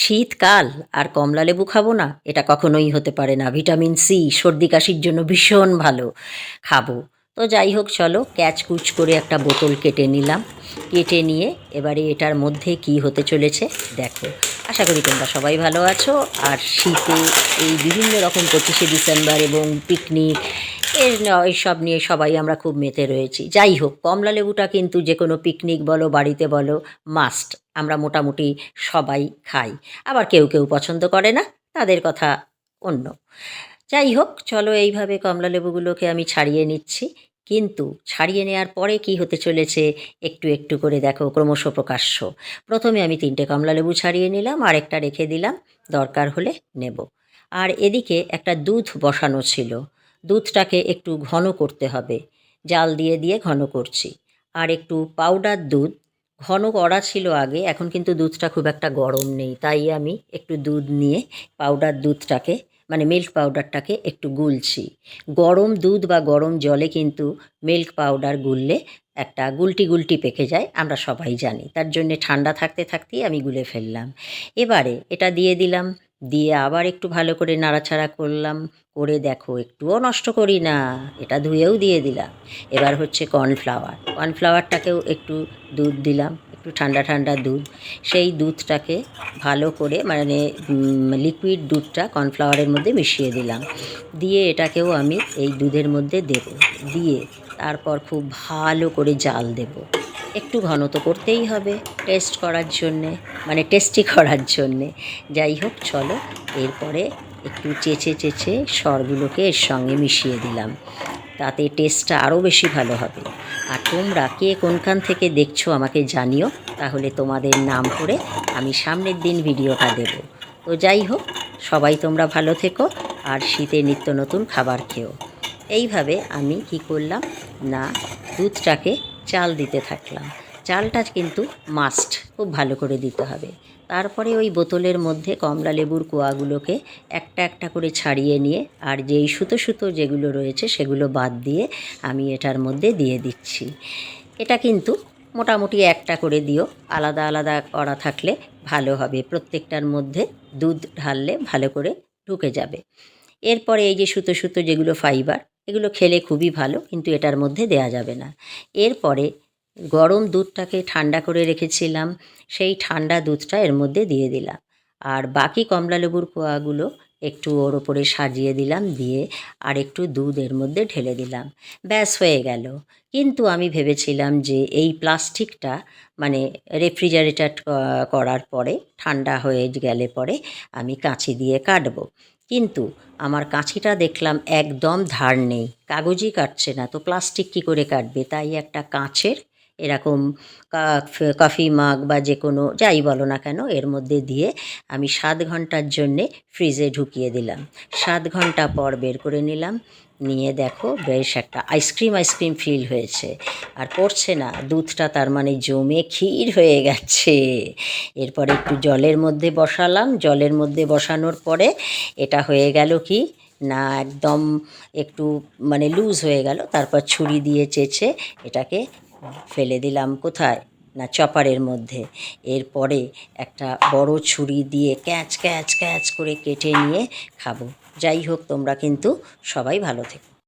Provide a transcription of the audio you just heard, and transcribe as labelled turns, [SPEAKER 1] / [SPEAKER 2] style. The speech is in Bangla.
[SPEAKER 1] শীতকাল, আর কমলা লেবু খাব না, এটা কখনোই হতে পারে না। ভিটামিন সি, সর্দি কাশির জন্য ভীষণ ভালো। খাব। তো যাই হোক, চলো, ক্যাচ কুচ করে একটা বোতল কেটে নিলাম। কেটে নিয়ে এবারে এটার মধ্যে কি হতে চলেছে, দেখো। আশা করি তোমরা সবাই ভালো আছো। আর শীতে এই বিভিন্ন রকম পঁচিশে ডিসেম্বর এবং পিকনিক এর এইসব নিয়ে সবাই আমরা খুব মেতে রয়েছি। যাই হোক, কমলা লেবুটা কিন্তু যে কোনো পিকনিক বলো, বাড়িতে বলো মাস্ট আমরা মোটামুটি সবাই খাই। আবার কেউ কেউ পছন্দ করে না, তাদের কথা অন্য। যাই হোক, চলো এইভাবে কমলা লেবুগুলোকে আমি ছাড়িয়ে নিচ্ছি। কিন্তু ছাড়িয়ে নেওয়ার পরে কি হতে চলেছে, একটু একটু করে দেখো, ক্রমশ প্রকাশ্য। প্রথমে আমি তিনটে কমলা লেবু ছাড়িয়ে নিলাম, আর একটা রেখে দিলাম, দরকার হলে নেব। আর এদিকে একটা দুধ বসানো ছিল। দুধটাকে একটু ঘন করতে হবে। জাল দিয়ে দিয়ে ঘন করছি। আর একটু পাউডার দুধ। ঘন করা ছিল আগে, এখন কিন্তু দুধটা খুব একটা গরম নেই। তাই আমি একটু দুধ নিয়ে পাউডার দুধটাকে মানে মিল্ক পাউডারটাকে একটু গুলছি। গরম দুধ বা গরম জলে কিন্তু মিল্ক পাউডার গুললে একটা গুলটি গুলটি পেকে যায়, আমরা সবাই জানি। তার জন্যে ঠান্ডা থাকতে থাকতেই আমি গুলে ফেললাম। এবারে এটা দিয়ে দিলাম দিয়ে আবার একটু ভালো করে নাড়াচাড়া করলাম। করে দেখো, একটুও নষ্ট করি না। এটা ধুয়েও দিয়ে দিলাম। এবার হচ্ছে কর্নফ্লাওয়ার। কর্নফ্লাওয়ারটাকেও একটু দুধ দিলাম, একটু ঠান্ডা ঠান্ডা দুধ। সেই দুধটাকে ভালো করে মানে লিকুইড দুধটা কর্নফ্লাওয়ারের মধ্যে মিশিয়ে দিলাম। দিয়ে এটাকেও আমি এই দুধের মধ্যে দেব। দিয়ে তারপর খুব ভালো করে জাল দেব। একটু ঘন তো করতেই হবে টেস্ট করার জন্যে মানে টেস্টি করার জন্যে। যাই হোক, চলো, এরপরে একটু চেঁচে চেঁচে স্বরগুলোকে এর সঙ্গে মিশিয়ে দিলাম। তাতে টেস্টটা আরও বেশি ভালো হবে। আর তোমরা কে কোনখান থেকে দেখছ আমাকে জানিও, তাহলে তোমাদের নাম করে আমি সামনের দিন ভিডিওটা দেব। তো যাই হোক, সবাই তোমরা ভালো থেকো আর শীতে নিত্য নতুন খাবার খেও। এইভাবে আমি কি করলাম? না, দুধটাকে চাল দিতে থাকলাম। চালটা কিন্তু মাস্ট খুব ভালো করে দিতে হবে। তারপরে ওই বোতলের মধ্যে কমলা লেবুর কোয়াগুলোকে একটা একটা করে ছাড়িয়ে নিয়ে, আর যেই সুতো সুতো যেগুলো রয়েছে সেগুলো বাদ দিয়ে আমি এটার মধ্যে দিয়ে দিচ্ছি। এটা কিন্তু মোটামুটি একটা করে দিও, আলাদা আলাদা করা থাকলে ভালো হবে। প্রত্যেকটার মধ্যে দুধ ঢাললে ভালো করে ঢুকে যাবে। এরপরে এই যে সুতো সুতো যেগুলো ফাইবার এগুলো খেলে খুবই ভালো, কিন্তু এটার মধ্যে দেয়া যাবে না। এরপরে গরম দুধটাকে ঠান্ডা করে রেখেছিলাম, সেই ঠান্ডা দুধটা এর মধ্যে দিয়ে দিলাম। আর বাকি কমলা লেবুর কোয়াগুলো একটু ওর ওপরে সাজিয়ে দিলাম, দিয়ে আর একটু দুধ এর মধ্যে ঢেলে দিলাম। ব্যাস, হয়ে গেল। কিন্তু আমি ভেবেছিলাম যে এই প্লাস্টিকটা মানে রেফ্রিজারেটার করার পরে, ঠান্ডা হয়ে গেলে পরে আমি কাঁচি দিয়ে কাটবো। কিন্তু আমার কাঁচিটা দেখলাম একদম ধার নেই। কাগজই কাটছে না। তো প্লাস্টিক কী করে কাটবে? তাই একটা কাঁচের এরকম কফি মাগ বা যে কোনো, যাই বলো না কেন, এর মধ্যে দিয়ে আমি সাত ঘণ্টার জন্যে ফ্রিজে ঢুকিয়ে দিলাম। সাত ঘণ্টা পর বের করে নিলাম। নিয়ে দেখো বেশ একটা আইসক্রিম আইসক্রিম ফিল হয়েছে। আর পড়ছে না, দুধটা তার মানে জমে ক্ষীর হয়ে গেছে। এরপরে একটু জলের মধ্যে বসালাম। জলের মধ্যে বসানোর পরে এটা হয়ে গেল কি? না, একদম একটু মানে লুজ হয়ে গেল। তারপর ছুরি দিয়ে চেঁচে এটাকে ফেলে দিলাম কোথায়? না চপারের মধ্যে। এরপরে একটা বড় ছুরি দিয়ে ক্যাচ ক্যাচ ক্যাচ করে কেটে নিয়ে খাব। যাই হোক, তোমরা কিন্তু সবাই ভালো থেকো।